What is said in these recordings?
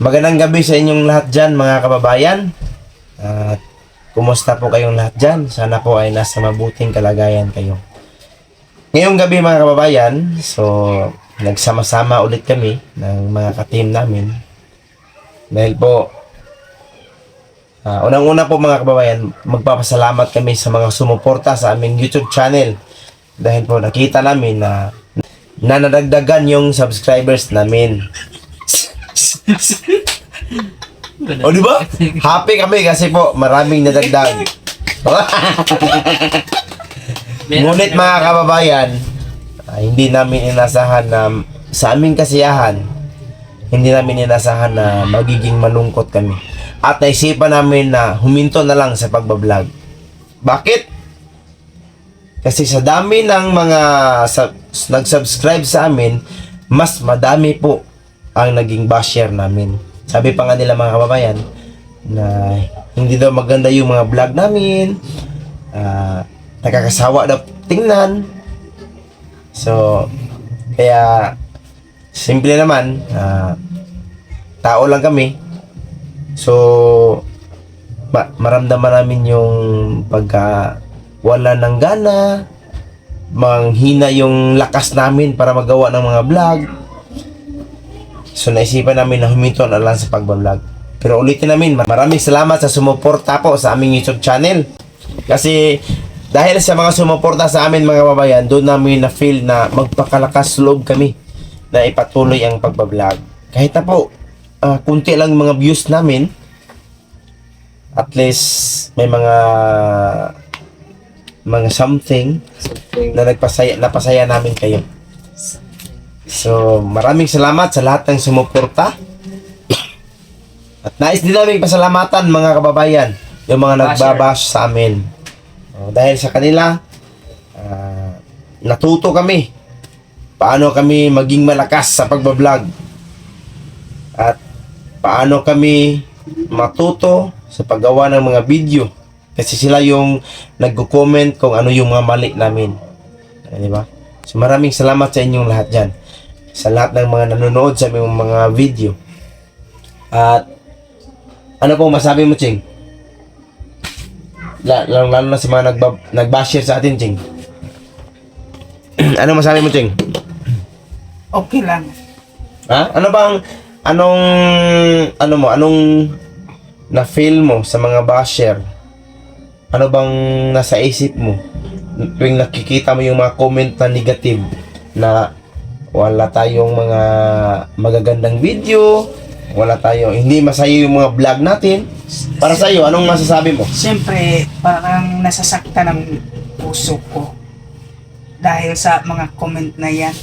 Magandang gabi sa inyong lahat dyan mga kababayan. At kumusta po kayong lahat dyan? Sana po ay nasa mabuting kalagayan kayo. Ngayong gabi mga kababayan, so nagsama-sama ulit kami ng mga ka-team namin. Dahil po, ah, unang-una po mga kababayan, magpapasalamat kami sa mga sumuporta sa aming YouTube channel. Dahil po nakita namin na nanadagdagan yung subscribers namin. O di ba? Happy kami kasi po maraming nadagdag. Ngunit mga kababayan, ah, hindi namin inasahan na sa aming kasiyahan, hindi namin inasahan na magiging malungkot kami. At naisipan namin na huminto na lang sa pagbablog. Bakit? Kasi sa dami ng mga sub- nag-subscribe sa amin, mas madami po ang naging basher namin. Sabi pa nga nila mga kababayan na hindi daw maganda yung mga vlog namin. ah, nakakasawa daw tingnan. So, kaya simple naman, ah, tao lang kami. So, ma- maramdaman namin yung pagka wala ng gana, manghina yung lakas namin para magawa ng mga vlog. So naisipan namin na huminto na lang sa pagbablog. Pero ulitin namin, maraming salamat sa sumuporta po sa aming YouTube channel. Kasi dahil sa mga sumuporta sa amin mga kababayan, doon namin na feel na magpakalakas loob kami na ipatuloy ang pagbablog. Kahit na po, ah, kunti lang mga views namin, at least may mga mga something na nagpasaya napasaya namin kayo. So, maraming salamat sa lahat ng sumuporta. At nais din namin pasalamatan mga kababayan, yung mga nagbabash sa amin. Oh, dahil sa kanila, ah, natuto kami paano kami maging malakas sa pagbablog. At paano kami matuto sa paggawa ng mga video. Kasi sila yung nagko-comment kung ano yung mga mali namin. Ah, Di ba? So maraming salamat sa inyong lahat dyan. Sa lahat ng mga nanonood sa aming mga video. At ano pong masabi mo, Ching? La- Lalo, lalo na sa mga nagba- nag-basher sa atin, Ching. ano masabi mo, Ching? Okay lang. Ha? Ano bang anong ano mo, anong na feel mo sa mga basher? Ano bang nasa isip mo tuwing nakikita mo yung mga comment na negative na wala tayong mga magagandang video, wala tayo, hindi masaya yung mga vlog natin. Para sa iyo, anong masasabi mo? Siyempre, parang nasasaktan ng puso ko. Dahil sa mga comment na yan.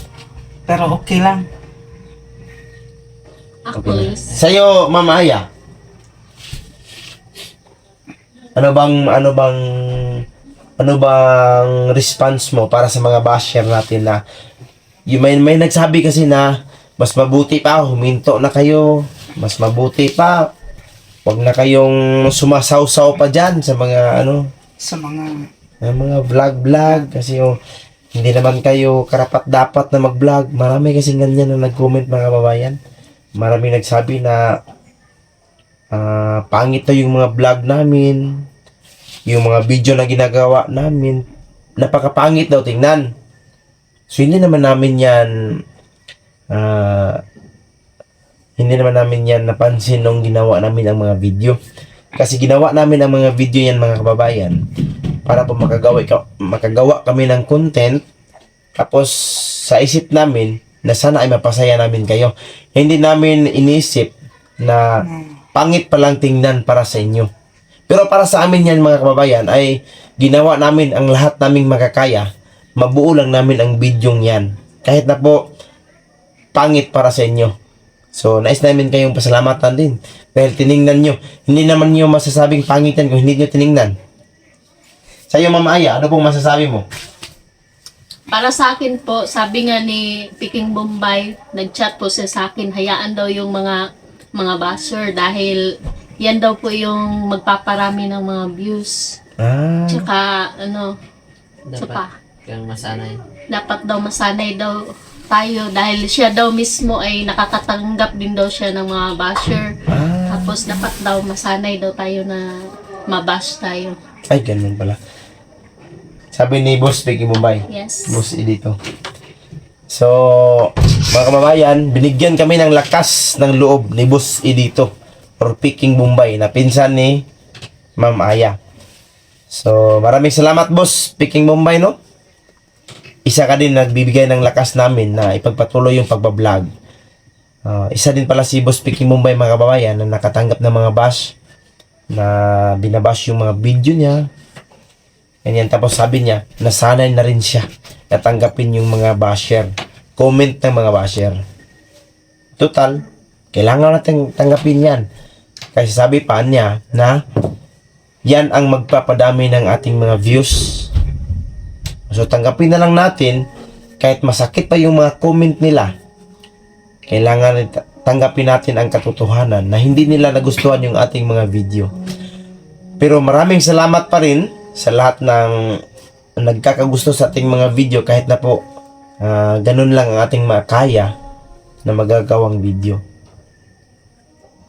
Pero okay lang. Ako is, Sa iyo, Mama Aya. Ano bang ano bang ano bang response mo para sa mga basher natin na yung may, may nagsabi kasi na mas mabuti pa huminto na kayo mas mabuti pa wag na kayong sumasaw-saw pa dyan sa mga ano Sa mga... ng mga vlog-vlog kasi yung hindi naman kayo karapat dapat na mag-vlog. Marami kasi ganyan na nag-comment mga kababayan. Marami nagsabi na ah, pangit na yung mga vlog namin. Yung mga video na ginagawa namin. Napakapangit daw tingnan. So hindi naman namin yan ah, hindi naman namin yan napansin nung ginawa namin ang mga video. Kasi ginawa namin ang mga video yan mga kababayan para po makagawa, ka- makagawa kami ng content tapos sa isip namin na sana ay mapasaya namin kayo. Hindi namin inisip na pangit pa lang tingnan para sa inyo. Pero para sa amin yan mga kababayan ay ginawa namin ang lahat naming makakaya. Mabuo lang namin ang bidyong yan. Kahit na po pangit para sa inyo. So, nais namin kayong pasalamatan din. Dahil tiningnan nyo. Hindi naman nyo masasabing pangitan kung hindi nyo tiningnan. Sa iyo, Mama Aya, ano pong masasabi mo? para sa akin po, sabi nga ni Peking Bombay, nag-chat po siya sa akin, hayaan daw yung mga mga basher dahil yan daw po yung magpaparami ng mga views. Ah, Tsaka, ano, Dapat tsaka, kang masanay. dapat daw masanay daw tayo dahil siya daw mismo ay nakakatanggap din daw siya ng mga basher. Ah, Tapos dapat daw masanay daw tayo na mabash tayo. ay, ganun pala. Sabi ni Boss Piggy Mumbai. Yes. Boss Edito. So, mga kababayan, binigyan kami ng lakas ng loob ni Boss Edito or Peking Bombay na pinsan ni Ma'am Aya. So, maraming salamat Boss Peking Bombay, no? Isa ka din nagbibigay ng lakas namin na ipagpatuloy yung pagbablog. Ah, isa din pala si Boss Peking Bombay, mga kababayan, na nakatanggap ng mga bash na binabash yung mga video niya, Ganyan. Tapos sabi niya, nasanay na rin siya natanggapin yung mga basher. Comment ng mga basher. Total, kailangan natin tanggapin yan. Kasi sabi pa niya na yan ang magpapadami ng ating mga views. So tanggapin na lang natin kahit masakit pa yung mga comment nila. Kailangan tanggapin natin ang katotohanan na hindi nila nagustuhan yung ating mga video. Pero maraming salamat pa rin sa lahat ng nagkakagusto sa ating mga video kahit na po ah, ganun lang ang ating makaya na magagawang video.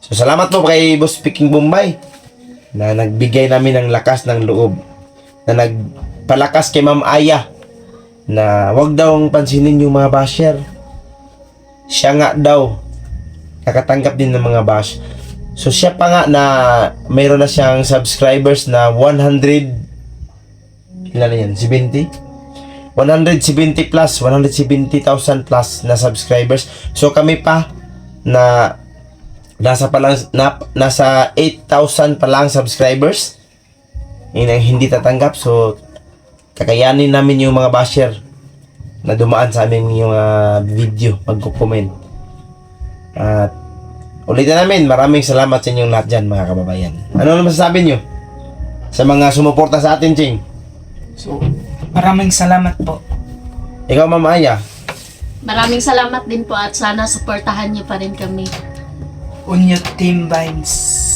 So salamat po kay Boss Speaking Bombay na nagbigay namin ng lakas ng loob na nagpalakas kay Ma'am Aya na wag daw pansinin yung mga basher. Siya nga daw nakatanggap din ng mga bash. So siya pa nga na mayroon na siyang subscribers na 100 ilan yan? 70? 170 plus, 170,000 plus na subscribers. So kami pa na nasa pa lang, na, nasa 8,000 pa lang subscribers. Yun ang hindi tatanggap. So kakayanin namin yung mga basher na dumaan sa aming yung ah, video, magko-comment. At ulitin namin, maraming salamat sa inyong lahat dyan mga kababayan. Ano naman masasabi nyo? Sa mga sumuporta sa atin, Ching. So, maraming salamat po. Ikaw, Ma'am Aya. Maraming salamat din po at sana supportahan niyo pa rin kami. Unyo Team Vibes.